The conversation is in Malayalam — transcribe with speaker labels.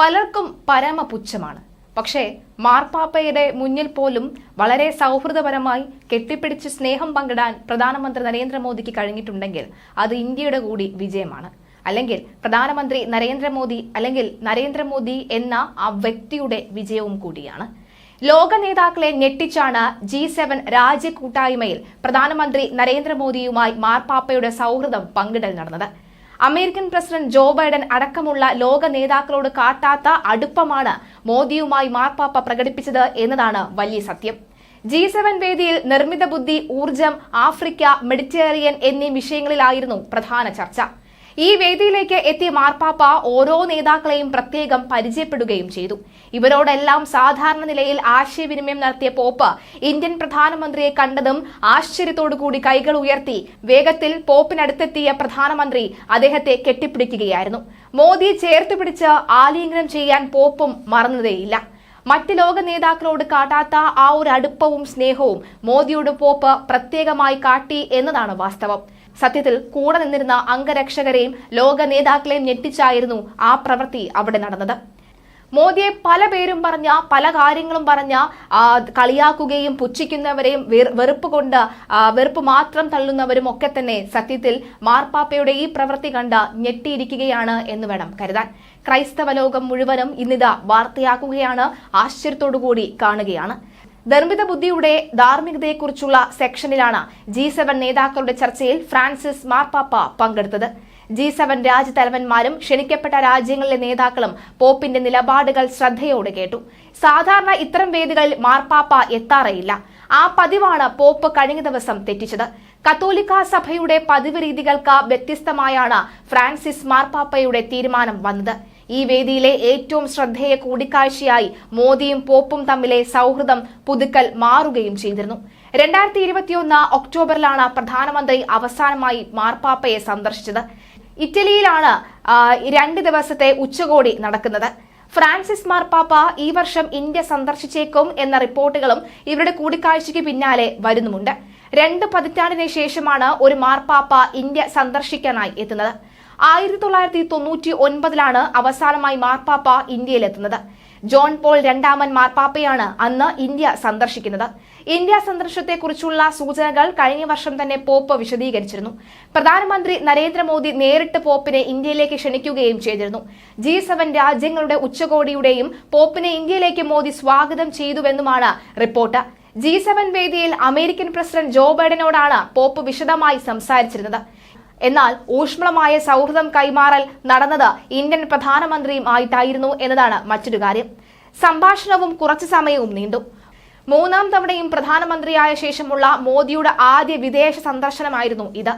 Speaker 1: പലർക്കും പരമപുച്ഛമാണ്. പക്ഷേ മാർപ്പാപ്പയുടെ മുന്നിൽ പോലും വളരെ സൗഹൃദപരമായി കെട്ടിപ്പിടിച്ച് സ്നേഹം പങ്കിടാൻ പ്രധാനമന്ത്രി നരേന്ദ്രമോദിക്ക് കഴിഞ്ഞിട്ടുണ്ടെങ്കിൽ അത് ഇന്ത്യയുടെ കൂടി വിജയമാണ്. അല്ലെങ്കിൽ പ്രധാനമന്ത്രി നരേന്ദ്രമോദി അല്ലെങ്കിൽ നരേന്ദ്രമോദി എന്ന ആ വ്യക്തിയുടെ വിജയവും കൂടിയാണ്. ലോക നേതാക്കളെ ഞെട്ടിച്ചാണ് ജി സെവൻ രാജ്യ കൂട്ടായ്മയിൽ പ്രധാനമന്ത്രി നരേന്ദ്രമോദിയുമായി മാർപ്പാപ്പയുടെ സൗഹൃദം പങ്കിടൽ നടന്നത്. അമേരിക്കൻ പ്രസിഡന്റ് ജോ ബൈഡൻ അടക്കമുള്ള ലോക നേതാക്കളോട് കാട്ടാത്ത അടുപ്പമാണ് മോദിയുമായി മാർപ്പാപ്പ പ്രകടിപ്പിച്ചത് എന്നതാണ് വലിയ സത്യം. ജി സെവൻ വേദിയിൽ നിർമ്മിത ബുദ്ധി ഊർജം ആഫ്രിക്ക മെഡിറ്ററേനിയൻ എന്നീ വിഷയങ്ങളിലായിരുന്നു പ്രധാന ചർച്ച. ഈ വേദിയിലേക്ക് എത്തിയ മാർപ്പാപ്പ ഓരോ നേതാക്കളെയും പ്രത്യേകം പരിചയപ്പെടുകയും ചെയ്തു. ഇവരോടെല്ലാം സാധാരണ നിലയിൽ ആശയവിനിമയം നടത്തിയ പോപ്പ് ഇന്ത്യൻ പ്രധാനമന്ത്രിയെ കണ്ടതും ആശ്ചര്യത്തോടുകൂടി കൈകൾ ഉയർത്തി വേഗത്തിൽ പോപ്പിനടുത്തെത്തിയ പ്രധാനമന്ത്രി അദ്ദേഹത്തെ കെട്ടിപ്പിടിക്കുകയായിരുന്നു. മോദിയെ ചേർത്ത് പിടിച്ച് ആലിംഗനം ചെയ്യാൻ പോപ്പും മറന്നതേയില്ല. മറ്റ് ലോക നേതാക്കളോട് കാട്ടാത്ത ആ ഒരു അടുപ്പവും സ്നേഹവും മോദിയുടെ പോപ്പ് പ്രത്യേകമായി കാട്ടി എന്നതാണ് വാസ്തവം. സത്യത്തിൽ കൂടെ നിന്നിരുന്ന അംഗരക്ഷകരെയും ലോക നേതാക്കളെയും ഞെട്ടിച്ചായിരുന്നു ആ പ്രവൃത്തി അവിടെ നടന്നത്. മോദിയെ പല പേരും പറഞ്ഞ പല കാര്യങ്ങളും പറഞ്ഞ കളിയാക്കുകയും പുച്ഛിക്കുന്നവരെയും വെറുപ്പ് കൊണ്ട് വെറുപ്പ് മാത്രം തള്ളുന്നവരും ഒക്കെ തന്നെ സത്യത്തിൽ മാർപ്പാപ്പയുടെ ഈ പ്രവൃത്തി കണ്ട് ഞെട്ടിയിരിക്കുകയാണ് എന്ന് വേണം കരുതാൻ. ക്രൈസ്തവ ലോകം മുഴുവനും ഇന്നിത വാർത്തയാക്കുകയാണ് ആശ്ചര്യത്തോടുകൂടി കാണുകയാണ്. നിർമ്മിത ബുദ്ധിയുടെ ധാർമ്മികതയെക്കുറിച്ചുള്ള സെക്ഷനിലാണ് ജി സെവൻ നേതാക്കളുടെ ചർച്ചയിൽ ഫ്രാൻസിസ് മാർപ്പാപ്പ പങ്കെടുത്തത്. ജി സെവൻ രാജ്യതലവന്മാരും ക്ഷണിക്കപ്പെട്ട രാജ്യങ്ങളിലെ നേതാക്കളും പോപ്പിന്റെ നിലപാടുകൾ ശ്രദ്ധയോടെ കേട്ടു. സാധാരണ ഇത്തരം വേദികളിൽ മാർപ്പാപ്പ എത്താറേയില്ല. ആ പതിവാണ് പോപ്പ് കഴിഞ്ഞ ദിവസം തെറ്റിച്ചത്. കത്തോലിക്ക സഭയുടെ പതിവ് രീതികൾക്ക് വ്യത്യസ്തമായാണ് ഫ്രാൻസിസ് മാർപ്പാപ്പയുടെ തീരുമാനം വന്നത്. ഈ വേദിയിലെ ഏറ്റവും ശ്രദ്ധേയ കൂടിക്കാഴ്ചയായി മോദിയും പോപ്പും തമ്മിലെ സൗഹൃദം പുതുക്കൽ മാറുകയും ചെയ്തിരുന്നു. രണ്ടായിരത്തി ഇരുപത്തിയൊന്ന് ഒക്ടോബറിലാണ് പ്രധാനമന്ത്രി അവസാനമായി മാർപ്പാപ്പയെ സന്ദർശിച്ചത്. ഇറ്റലിയിലാണ് രണ്ട് ദിവസത്തെ ഉച്ചകോടി നടക്കുന്നത്. ഫ്രാൻസിസ് മാർപ്പാപ്പ ഈ വർഷം ഇന്ത്യ സന്ദർശിച്ചേക്കും എന്ന റിപ്പോർട്ടുകളും ഇവരുടെ കൂടിക്കാഴ്ചയ്ക്ക് പിന്നാലെ വരുന്നുമുണ്ട്. രണ്ട് പതിറ്റാണ്ടിന് ശേഷമാണ് ഒരു മാർപ്പാപ്പ ഇന്ത്യ സന്ദർശിക്കാനായി എത്തുന്നത്. ആയിരത്തി തൊള്ളായിരത്തി തൊണ്ണൂറ്റി ഒൻപതിലാണ് അവസാനമായി മാർപ്പാപ്പ ഇന്ത്യയിലെത്തുന്നത്. ജോൺ പോൾ രണ്ടാമൻ മാർപ്പാപ്പയാണ് അന്ന് ഇന്ത്യ സന്ദർശിക്കുന്നത്. ഇന്ത്യ സന്ദർശനത്തെക്കുറിച്ചുള്ള സൂചനകൾ കഴിഞ്ഞ വർഷം തന്നെ പോപ്പ് വിശദീകരിച്ചിരുന്നു. പ്രധാനമന്ത്രി നരേന്ദ്രമോദി നേരിട്ട് പോപ്പിനെ ഇന്ത്യയിലേക്ക് ക്ഷണിക്കുകയും ചെയ്തിരുന്നു. ജി സെവൻ രാജ്യങ്ങളുടെ ഉച്ചകോടിയുടെയും പോപ്പിനെ ഇന്ത്യയിലേക്ക് മോദി സ്വാഗതം ചെയ്തുവെന്നുമാണ് റിപ്പോർട്ട്. ജി സെവൻ വേദിയിൽ അമേരിക്കൻ പ്രസിഡന്റ് ജോ ബൈഡനോടാണ് പോപ്പ് വിശദമായി സംസാരിച്ചിരുന്നത്. എന്നാൽ ഊഷ്മളമായ സൗഹൃദം കൈമാറൽ നടന്നത് ഇന്ത്യൻ പ്രധാനമന്ത്രിയും ആയിട്ടായിരുന്നു എന്നതാണ് മറ്റൊരു കാര്യം. സംഭാഷണവും കുറച്ചു സമയവും നീണ്ടു. മൂന്നാം തവണയും പ്രധാനമന്ത്രിയായ ശേഷമുള്ള മോദിയുടെ ആദ്യ വിദേശ സന്ദർശനമായിരുന്നു ഇത്.